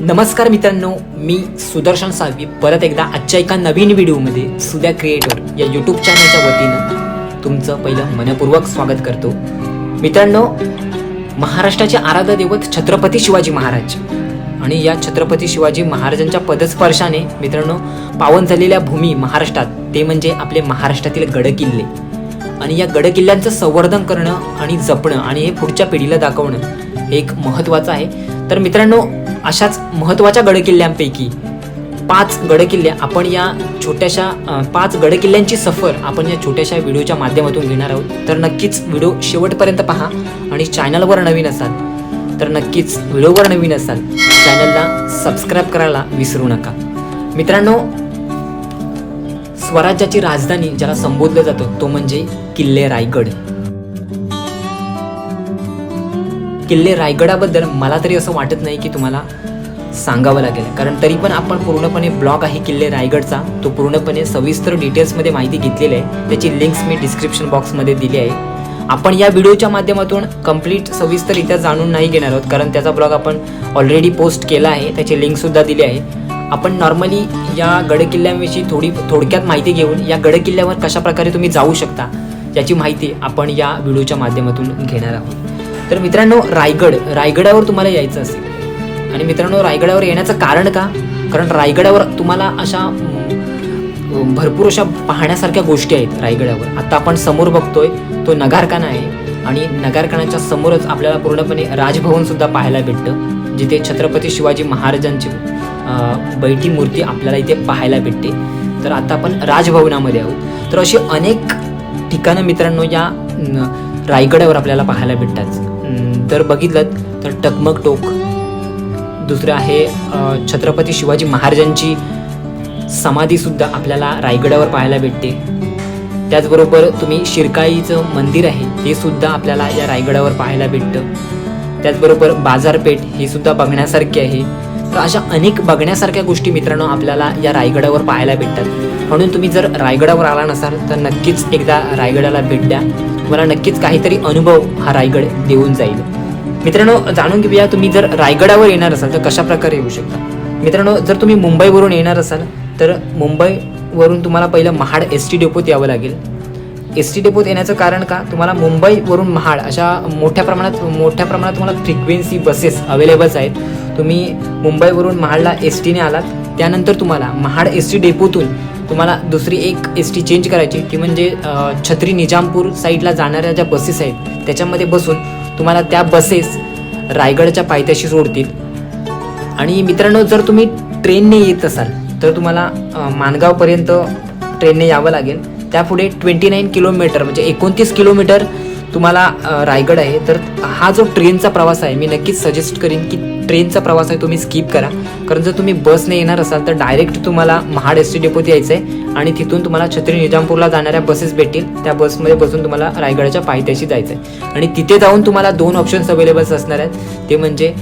नमस्कार मित्रांनो मी सुदर्शन साळवी. परत एकदा आजच्या एका नवीन व्हिडिओमध्ये सुद्या क्रिएटर या यूट्यूब चॅनलच्या वतीनं तुमचं पहिलं मनपूर्वक स्वागत करतो. मित्रांनो महाराष्ट्राचे आराध्य दैवत छत्रपती शिवाजी महाराज आणि या छत्रपती शिवाजी महाराजांच्या पदस्पर्शाने मित्रांनो पावन झालेल्या भूमी महाराष्ट्रात ते म्हणजे आपले महाराष्ट्रातील गडकिल्ले. आणि या गडकिल्ल्यांचं संवर्धन करणं आणि जपणं आणि हे पुढच्या पिढीला दाखवणं हे एक महत्त्वाचं आहे. तर मित्रांनो अशाच महत्त्वाच्या गडकिल्ल्यांपैकी पाच गडकिल्ले आपण या छोट्याशा पाच गडकिल्ल्यांची सफर आपण या छोट्याशा व्हिडिओच्या माध्यमातून घेणार आहोत. तर नक्कीच व्हिडिओ शेवटपर्यंत पहा आणि चॅनलवर नवीन असाल तर नक्कीच व्हिडिओवर नवीन असाल चॅनलला सबस्क्राईब करायला विसरू नका. मित्रांनो स्वराज्याची राजधानी ज्याला संबोधलं जातं तो म्हणजे किल्ले रायगड. किल्ले रायगडाबद्दल मला तरी असं वाटत नाही की तुम्हाला सांगावं लागेल. कारण तरी पण आपण पूर्णपणे ब्लॉग आहे किल्ले रायगडचा. तो पूर्णपणे सविस्तर डिटेल्समध्ये माहिती घेतलेली आहे. त्याची लिंक्स मी डिस्क्रिप्शन बॉक्समध्ये दिली आहे. आपण या व्हिडिओच्या माध्यमातून कंप्लीट सविस्तररित्या जाणून नाही घेणार आहोत. कारण त्याचा ब्लॉग आपण ऑलरेडी पोस्ट केला आहे. त्याची लिंकसुद्धा दिली आहे. आपण नॉर्मली या गडकिल्ल्यांविषयी थोडी थोडक्यात माहिती घेऊन या गडकिल्ल्यावर कशाप्रकारे तुम्ही जाऊ शकता याची माहिती आपण या व्हिडिओच्या माध्यमातून घेणार आहोत. तर मित्रांनो रायगड रायगडावर तुम्हाला यायचं असेल. आणि मित्रांनो रायगडावर येण्याचं कारण का? कारण रायगडावर तुम्हाला अशा भरपूर अशा पाहण्यासारख्या गोष्टी आहेत रायगडावर. आता आपण समोर बघतोय तो नगारखाना आहे. आणि नगारखान्याच्या समोरच आपल्याला पूर्णपणे राजभवन सुद्धा पाहायला भेटतं जिथे छत्रपती शिवाजी महाराजांची बैठी मूर्ती आपल्याला इथे पाहायला भेटते. तर आता आपण राजभवनामध्ये आहोत. तर अशी अनेक ठिकाणं मित्रांनो या रायगडावर आपल्याला पाहायला भेटतात. तर बघितलं तर टकमक टोक दुसरं आहे छत्रपती शिवाजी महाराजांची समाधीसुद्धा आपल्याला रायगडावर पाहायला भेटते. त्याचबरोबर तुम्ही शिरकाईचं मंदिर आहे ते सुद्धा आपल्याला या रायगडावर पाहायला भेटतं. त्याचबरोबर बाजारपेठ हे सुद्धा बघण्यासारखी आहे. तर अशा अनेक बघण्यासारख्या गोष्टी मित्रांनो आपल्याला या रायगडावर पाहायला भेटतात. म्हणून तुम्ही जर रायगडावर आला नसाल तर नक्कीच एकदा रायगडाला भेट द्या. तुम्हाला नक्कीच काहीतरी अनुभव हा रायगड देऊन जाईल. मित्रांनो जाणून घेऊया तुम्ही जर रायगडावर येणार असाल तर कशा प्रकारे येऊ शकता? मित्रांनो जर तुम्ही मुंबईवरून येणार असाल तर मुंबईवरून तुम्हाला पहिलं महाड एस टी डेपोत यावं लागेल. एस टी डेपोत येण्याचं कारण का? तुम्हाला मुंबईवरून महाड अशा मोठ्या प्रमाणात मोठ्या प्रमाणात तुम्हाला फ्रिक्वेन्सी बसेस अवेलेबल्स आहेत. तुम्ही मुंबईवरून महाडला एस टीने आलात त्यानंतर तुम्हाला महाड एस टी डेपोतून तुम्हाला दुसरी एक एस टी चेंज करायची ती म्हणजे छत्री निजामपूर साईडला जाणाऱ्या ज्या बसेस आहेत त्याच्यामध्ये बसून तुम्हाला त्या बसेस रायगडच्या पायथ्याशी सोडतील. आणि मित्रांनो जर तुम्ही ट्रेनने येत असाल तर तुम्हाला मानगावपर्यंत माणगावपर्यंत ट्रेनने यावं लागेल. त्यापुढे ट्वेंटी नाईन किलोमीटर म्हणजे एकोणतीस किलोमीटर तुम्हाला रायगड आहे तर हा जो ट्रेनचा प्रवास आहे मी नक्कीच सजेस्ट करीन की ट्रेनचा प्रवास आहे तुम्ही स्किप करा. कारण जर तुम्ही बसने येणार असाल तर डायरेक्ट तुम्हाला महाड एस टी डेपोत यायचं आहे आणि तिथून तुम्हाला छत्री निजामपूरला जाणाऱ्या बसेस भेटतील. त्या बसमध्ये बसून तुम्हाला रायगडच्या पायथ्याशी जायचं आहे आणि तिथे जाऊन तुम्हाला दोन ऑप्शन्स अवेलेबल्स असणार आहेत. ते म्हणजे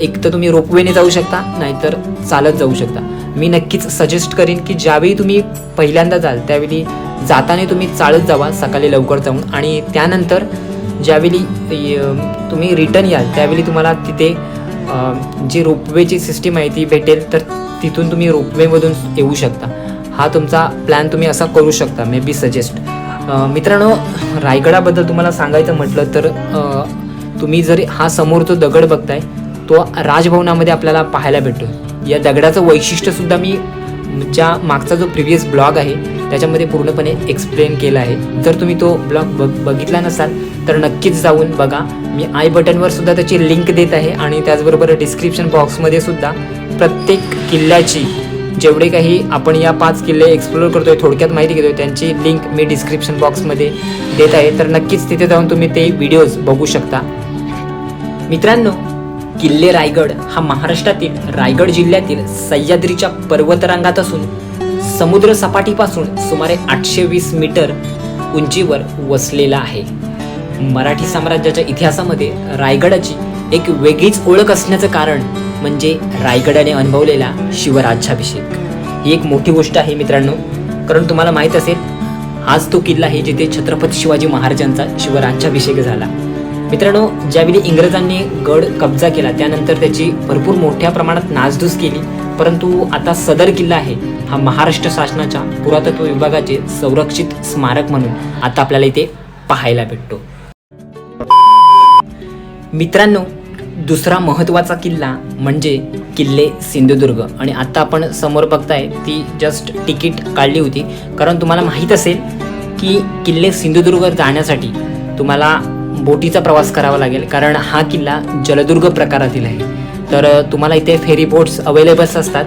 एक तर तुम्ही रोपवेने जाऊ शकता नाहीतर चालत जाऊ शकता. मी नक्कीच सजेस्ट करीन की ज्यावेळी तुम्ही पहिल्यांदा जाल त्यावेळी जाताना तुम्ही चालत जावा सकाळी लवकर जाऊन. आणि त्यानंतर ज्यावेळी तुम्ही रिटर्न याल त्यावेळी तुम्हाला तिथे जी रोपवेची सिस्टीम आहे ती भेटेल तर तिथून तुम्ही रोपवेमधून येऊ शकता. हा तुमचा प्लॅन तुम्ही असा करू शकता मे बी सजेस्ट मित्रांनो रायगडाबद्दल तुम्हाला सांगायचं म्हटलं तर तुम्ही जर हा समोर जो दगड बघताय तो राजभवनामध्ये आपल्याला पाहायला भेटतो या दगडाचं वैशिष्ट्य सुद्धा मी ज्या मागचा जो प्रिव्हियस ब्लॉग आहे त्याच्यामध्ये पूर्णपणे एक्सप्लेन केला आहे. जर तुम्ही तो ब्लॉग ब बघितला नसाल तर नक्कीच जाऊन बघा. मी आय बटनवर सुद्धा त्याची लिंक देत आहे आणि त्याचबरोबर डिस्क्रिप्शन बॉक्समध्ये सुद्धा प्रत्येक किल्ल्याची जेवढे काही आपण या पाच किल्ले एक्सप्लोर करतोय थोडक्यात माहिती घेतोय त्यांची लिंक मी डिस्क्रिप्शन बॉक्समध्ये देत आहे. तर नक्कीच तिथे जाऊन तुम्ही ते व्हिडिओज बघू शकता. मित्रांनो किल्ले रायगड हा महाराष्ट्रातील रायगड जिल्ह्यातील सह्याद्रीच्या पर्वतरांगात असून समुद्र सपाटीपासून सुमारे आठशे वीस मीटर उंचीवर वसलेला आहे. मराठी साम्राज्याच्या इतिहासामध्ये रायगडाची एक वेगळीच ओळख असण्याचं कारण म्हणजे रायगडाने अनुभवलेला शिवराज्याभिषेक. ही एक मोठी गोष्ट आहे मित्रांनो. कारण तुम्हाला माहीत असेल आज तो किल्ला आहे जिथे छत्रपती शिवाजी महाराजांचा शिवराज्याभिषेक झाला. मित्रांनो ज्यावेळी इंग्रजांनी गड कब्जा केला त्यानंतर त्याची भरपूर मोठ्या प्रमाणात नासधूस केली. परंतु आता सदर किल्ला आहे हा महाराष्ट्र शासनाच्या पुरातत्व विभागाचे संरक्षित स्मारक म्हणून आता आपल्याला इथे पाहायला भेटतो. मित्रांनो दुसरा महत्त्वाचा किल्ला म्हणजे किल्ले सिंधुदुर्ग. आणि आता आपण समोर बघताय ती जस्ट तिकीट काढली होती. कारण तुम्हाला माहीत असेल की किल्ले सिंधुदुर्ग जाण्यासाठी तुम्हाला बोटीचा प्रवास करावा लागेल. कारण हा किल्ला जलदुर्ग प्रकारातील आहे. तर तुम्हाला इथे फेरी बोट्स अवेलेबल्स असतात.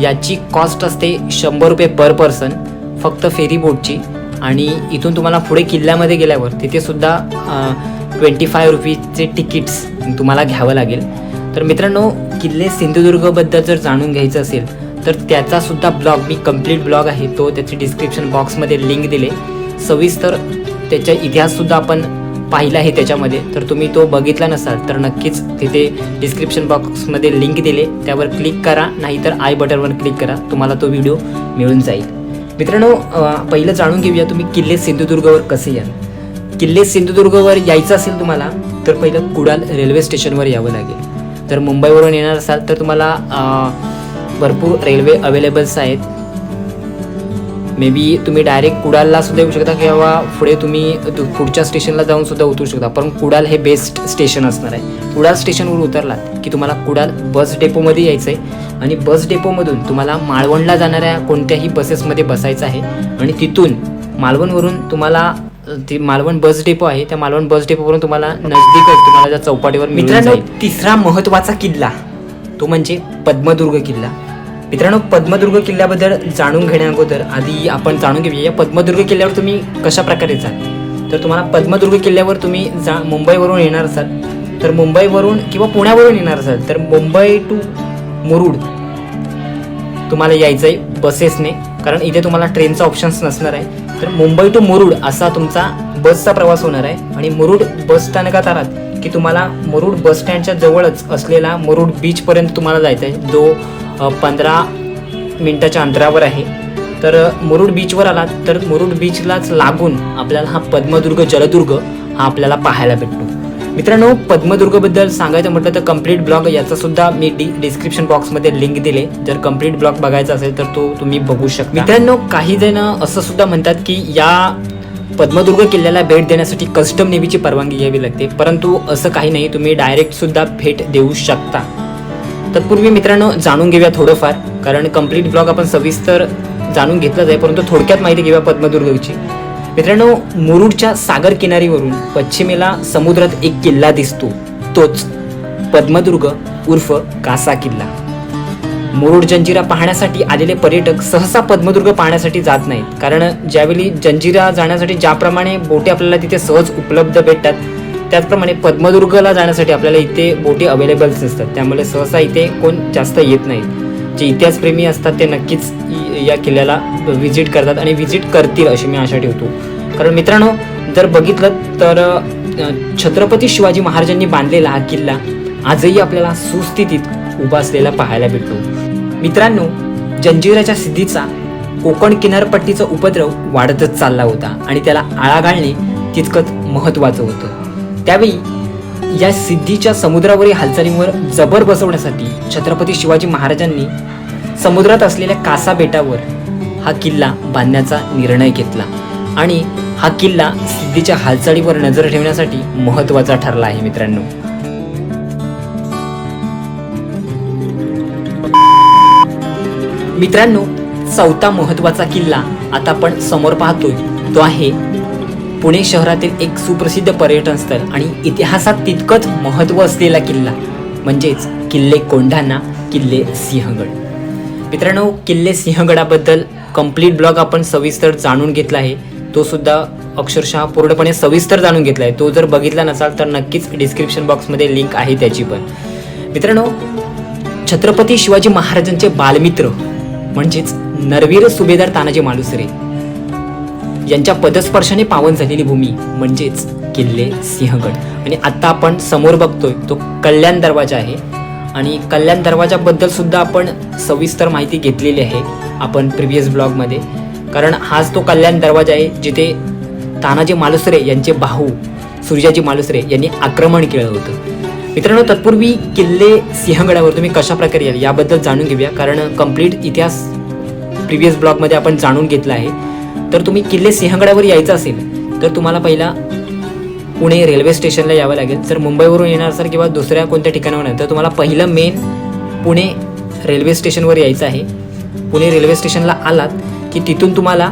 याची कॉस्ट असते शंभर रुपये पर पर्सन फक्त फेरी बोटची आणि इथून तुम्हाला पुढे किल्ल्यामध्ये गेल्यावर तिथेसुद्धा ट्वेंटी फाय रुपीजचे तिकीट्स तुम्हाला घ्यावं लागेल. तर मित्रांनो किल्ले सिंधुदुर्गबद्दल जर जाणून घ्यायचं असेल तर त्याचासुद्धा ब्लॉग मी कंप्लीट ब्लॉग आहे. तो त्याची डिस्क्रिप्शन बॉक्समध्ये लिंक दिले. सविस्तर त्याचा इतिहाससुद्धा आपण पाहिला आहे त्याच्यामध्ये. तर तुम्ही तो बघितला नसाल तर नक्कीच तिथे डिस्क्रिप्शन बॉक्समध्ये लिंक दिले. त्यावर क्लिक करा नाहीतर आय बटनवर क्लिक करा. तुम्हाला तो व्हिडिओ मिळून जाईल. मित्रांनो पहिलं जाणून घेऊया तुम्ही किल्ले सिंधुदुर्गवर कसे याल. किल्ले सिंधुदुर्गवर यायचं असेल तुम्हाला तर पहिलं कुडाल रेल्वे स्टेशनवर यावं लागेल. तर मुंबईवरून येणार असाल तर तुम्हाला भरपूर रेल्वे अवेलेबल्स आहेत. मे बी तुम्ही डायरेक्ट कुडालला सुद्धा येऊ शकता किंवा पुढे तुम्ही पुढच्या स्टेशनला जाऊन सुद्धा उतरू शकता. पण कुडाल हे बेस्ट स्टेशन असणार आहे. कुडाल स्टेशनवर उतरलात की तुम्हाला कुडाल बस डेपोमध्ये यायचं आहे आणि बस डेपोमधून तुम्हाला मालवणला जाणाऱ्या कोणत्याही बसेसमध्ये बसायचं आहे आणि तिथून मालवणवरून तुम्हाला ती मालवण बस डेपो आहे. त्या मालवण बस डेपोवरून तुम्हाला नजदीकच तुम्हाला त्या चौपाटीवर मित्रांनो तिसरा महत्त्वाचा किल्ला तो म्हणजे पद्मदुर्ग किल्ला. मित्रांनो पद्मदुर्ग किल्ल्याबद्दल जाणून घेण्याअगोदर आधी आपण जाणून घेऊया या पद्मदुर्ग किल्ल्यावर तुम्ही कशा प्रकारे जाल तर तुम्हाला पद्मदुर्ग किल्ल्यावर तुम्ही जा मुंबईवरून येणार असाल तर मुंबईवरून किंवा पुण्यावरून येणार असाल तर मुंबई टू मुरुड तुम्हाला यायचं आहे बसेसने कारण इथे तुम्हाला ट्रेनचा ऑप्शन्स नसणार आहे. तर मुंबई टू मुरुड असा तुमचा बसचा प्रवास होणार आहे आणि मुरुड बस स्थानकात आलात की तुम्हाला मुरुड बस स्टँडच्या जवळच असलेला मुरुड बीचपर्यंत तुम्हाला जायचं आहे जो पंधरा मिनटाच्या अंतरावर आहे. तर मुरुड बीचवर आलात तर मुरुड बीचलाच लागून आपल्याला हा पद्मदुर्ग जलदुर्ग हा आपल्याला पाहायला भेटतो. मित्रांनो पद्मदुर्गबद्दल सांगायचं म्हटलं तर कंप्लीट ब्लॉग याचासुद्धा मी डी डिस्क्रिप्शन बॉक्समध्ये लिंक दिले. जर कंप्लीट ब्लॉग बघायचा असेल तर तो तुम्ही बघू शकता. मित्रांनो काही जण असं सुद्धा म्हणतात की या पद्मदुर्ग किल्ल्याला भेट देण्यासाठी कस्टम नेव्हीची परवानगी घ्यावी लागते. परंतु असं काही नाही तुम्ही डायरेक्ट सुद्धा भेट देऊ शकता. तत्पूर्वी मित्रांनो जाणून घेऊया थोडंफार कारण कंप्लीट ब्लॉग आपण सविस्तर जाणून घेतलंच आहे परंतु थोडक्यात माहिती घेऊया पद्मदुर्गची. मित्रांनो मुरुडच्या सागर किनारीवरून पश्चिमेला समुद्रात एक किल्ला दिसतो तोच पद्मदुर्ग उर्फ कासा किल्ला. मुरुड जंजिरा पाहण्यासाठी आलेले पर्यटक सहसा पद्मदुर्ग पाहण्यासाठी जात नाहीत कारण ज्यावेळी जंजिरा जाण्यासाठी ज्याप्रमाणे बोटे आपल्याला तिथे सहज उपलब्ध भेटतात त्याचप्रमाणे पद्मदुर्गला जाण्यासाठी आपल्याला इथे बोटी अवेलेबल्स नसतात त्यामुळे सहसा इथे कोण जास्त येत नाहीत. जे इतिहासप्रेमी असतात ते नक्कीच या किल्ल्याला व्हिजिट करतात आणि व्हिजिट करतील अशी मी आशा ठेवतो. कारण मित्रांनो जर बघितलं तर छत्रपती शिवाजी महाराजांनी बांधलेला हा किल्ला आजही आपल्याला सुस्थितीत उभा असलेला पाहायला भेटतो. मित्रांनो जंजिराच्या सिद्धीचा कोकण किनारपट्टीचा उपद्रव वाढतच चालला होता आणि त्याला आळा घालणे तितकंच महत्त्वाचं होतं. त्यावेळी या सिद्धीच्या समुद्रावरील हालचालींवर जबर बसवण्यासाठी छत्रपती शिवाजी महाराजांनी समुद्रात असलेल्या कासा बेटावर हा किल्ला बांधण्याचा निर्णय घेतला. आणि हा किल्ला सिद्धीच्या हालचालीवर नजर ठेवण्यासाठी महत्त्वाचा ठरला आहे मित्रांनो. मित्रांनो चौथा महत्त्वाचा किल्ला आता आपण समोर पाहतोय. तो आहे पुणे शहरातील एक सुप्रसिद्ध पर्यटन स्थळ आणि इतिहासात तितकंच महत्त्व असलेला किल्ला म्हणजेच किल्ले कोंढाणा किल्ले सिंहगड. मित्रांनो किल्ले सिंहगडाबद्दल कंप्लीट ब्लॉग आपण सविस्तर जाणून घेतला आहे. तो सुद्धा अक्षरशः पूर्णपणे सविस्तर जाणून घेतला आहे. तो जर बघितला नसाल तर नक्कीच डिस्क्रिप्शन बॉक्समध्ये लिंक आहे त्याची पण. मित्रांनो छत्रपती शिवाजी महाराजांचे बालमित्र म्हणजेच नरवीर सुभेदार तानाजी मालुसरे यांच्या पदस्पर्शाने पावन झालेली भूमी म्हणजेच किल्ले सिंहगड. आणि आता आपण समोर बघतोय तो कल्याण दरवाजा आहे. आणि कल्याण दरवाजाबद्दल सुद्धा आपण सविस्तर माहिती घेतलेली आहे आपण प्रिव्हियस ब्लॉगमध्ये. कारण हाच तो कल्याण दरवाजा आहे जिथे तानाजी मालुसरे यांचे भाऊ सूर्याजी मालुसरे यांनी आक्रमण केलं होतं. मित्रांनो तत्पूर्वी किल्ले सिंहगडावर तुम्ही कशा प्रकारे याल याबद्दल जाणून घेऊया. कारण कंप्लीट इतिहास प्रिव्हियस ब्लॉगमध्ये आपण जाणून घेतला आहे. तर तुम्ही किल्ले सिंहगडावर यायचं असेल तर तुम्हाला पहिला पुणे रेल्वे स्टेशनला यावं लागेल. जर मुंबईवरून येणार असाल किंवा दुसऱ्या कोणत्या ठिकाणावर तर तुम्हाला पहिलं मेन पुणे रेल्वे स्टेशनवर यायचं आहे. पुणे रेल्वे स्टेशनला आलात की तिथून तुम्हाला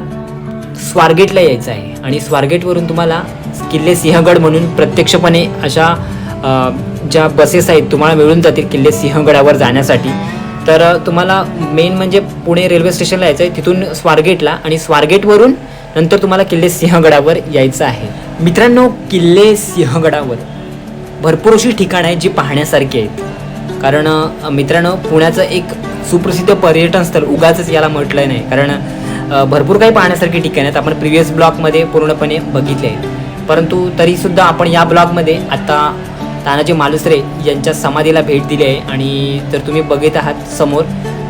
स्वारगेटला यायचं आहे. आणि स्वारगेटवरून तुम्हाला किल्ले सिंहगड म्हणून प्रत्यक्षपणे अशा ज्या बसेस आहेत तुम्हाला मिळून जातील किल्ले सिंहगडावर जाण्यासाठी. तर तुम्हाला मेन म्हणजे पुणे रेल्वे स्टेशनला यायचं आहे तिथून स्वारगेटला आणि स्वारगेटवरून नंतर तुम्हाला किल्ले सिंहगडावर यायचं आहे. मित्रांनो किल्ले सिंहगडावर भरपूर अशी ठिकाणं आहेत जी पाहण्यासारखी आहेत. कारण मित्रांनो पुण्याचं एक सुप्रसिद्ध पर्यटन स्थळ उगाच याला म्हटलं नाही. कारण भरपूर काही पाहण्यासारखी ठिकाणं आहेत. आपण प्रिव्हियस ब्लॉकमध्ये पूर्णपणे बघितले आहेत. परंतु तरीसुद्धा आपण या ब्लॉगमध्ये आता तानाजी मालुसरे यांच्या समाधीला भेट दिली आहे आणि जर तुम्ही बघत आहात समोर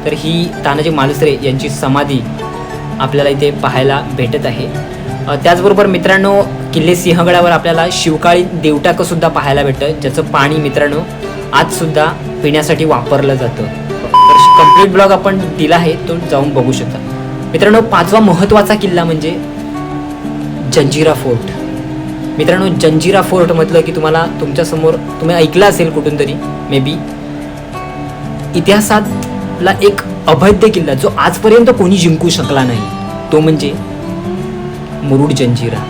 तर ही तानाजी मालुसरे यांची समाधी आपल्याला इथे पाहायला भेटत आहे. त्याचबरोबर मित्रांनो किल्ले सिंहगडावर आपल्याला शिवकाळी देवटाकंसुद्धा पाहायला भेटतं ज्याचं पाणी मित्रांनो आजसुद्धा पिण्यासाठी वापरलं जातं. तर कंप्लीट ब्लॉग आपण दिला आहे तो जाऊन बघू शकता. मित्रांनो पाचवा महत्त्वाचा किल्ला म्हणजे जंजिरा फोर्ट. मित्रांनो जंजिरा फोर्ट म्हटलं की तुम्हाला तुमच्यासमोर तुम्ही ऐकलं असेल कुठून तरी मे बी इतिहासातला एक अभेद्य किल्ला जो आजपर्यंत कोणी जिंकू शकला नाही तो म्हणजे मुरुड जंजिरा.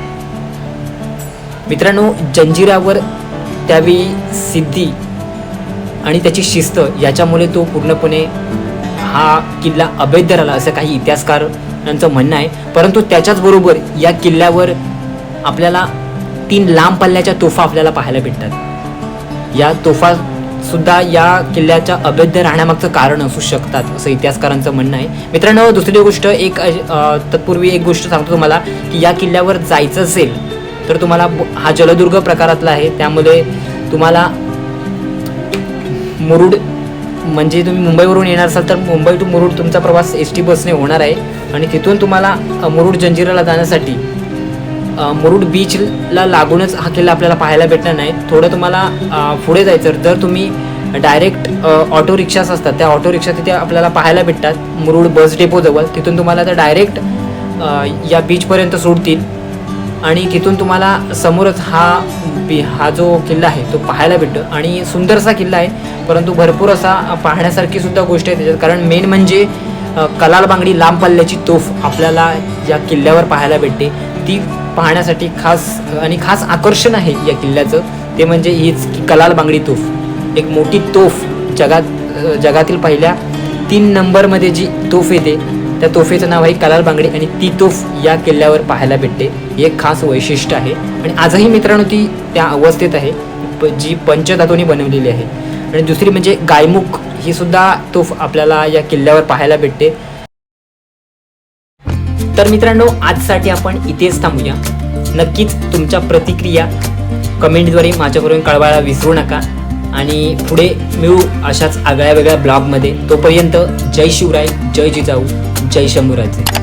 मित्रांनो जंजिरावर त्यावेळी सिद्धी आणि त्याची शिस्त याच्यामुळे तो पूर्णपणे हा किल्ला अभेद्य राहिला असं काही इतिहासकारांचं म्हणणं आहे. परंतु त्याच्याचबरोबर या किल्ल्यावर आपल्याला तीन लांब पल्ल्याच्या तोफा आपल्याला पाहायला भेटतात. या तोफा सुद्धा या किल्ल्याच्या अभेद्य राहण्यामागचं कारण असू शकतात असं इतिहासकारांचं म्हणणं आहे. मित्रांनो दुसरी गोष्ट एक तत्पूर्वी एक गोष्ट सांगतो तुम्हाला की या किल्ल्यावर जायचं असेल तर तुम्हाला हा जलदुर्ग प्रकारातला आहे. त्यामुळे तुम्हाला मुरुड म्हणजे तुम्ही मुंबईवरून येणार असाल तर मुंबई टू मुरुड तुमचा प्रवास एस टी बसने होणार आहे. आणि तिथून तुम्हाला मुरुड जंजिराला जाण्यासाठी मुरुड बीचला लागूनच हा किल्ला आपल्याला पाहायला भेटणार नाही. थोडं तुम्हाला पुढे जायचं जर तुम्ही डायरेक्ट ऑटो रिक्षाच असतात त्या ऑटो रिक्षा तिथे आपल्याला पाहायला भेटतात. मुरुड बस डेपोजवळ तिथून तुम्हाला तर डायरेक्ट या बीचपर्यंत सोडतील. आणि तिथून तुम्हाला समोरच हा बी हा जो किल्ला आहे तो पाहायला भेटतो. आणि सुंदरसा किल्ला आहे. परंतु भरपूर असा पाहण्यासारखी सुद्धा गोष्ट आहे त्याच्यात. कारण मेन म्हणजे कलाल बांगडी लांब पल्ल्याची तोफ आपल्याला या किल्ल्यावर पाहायला भेटते. ती पाहण्यासाठी खास आणि खास आकर्षण आहे या किल्ल्याचं. ते म्हणजे हीच की कलाल बांगडी तोफ. एक मोठी तोफ जगात जगातील पहिल्या तीन नंबरमध्ये जी तोफ येते त्या तोफेचं नाव आहे कलाल बांगडी आणि ती तोफ या किल्ल्यावर पाहायला भेटते. हे एक खास वैशिष्ट्य आहे. आणि आजही मित्रांनो ती त्या अवस्थेत आहे प- जी पंचधातूंनी बनवलेली आहे. आणि दुसरी म्हणजे गायमुख ही सुद्धा तोफ आपल्याला या किल्ल्यावर पाहायला भेटते. तर मित्रांनो आजसाठी आपण इथेच थांबूया. नक्कीच तुमच्या प्रतिक्रिया कमेंटद्वारे माझ्याकडून कळवायला विसरू नका. आणि पुढे मिळू अशाच आगळ्या वेगळ्या ब्लॉगमध्ये. तोपर्यंत जय शिवराय जय जिजाऊ जय शंभूराजे.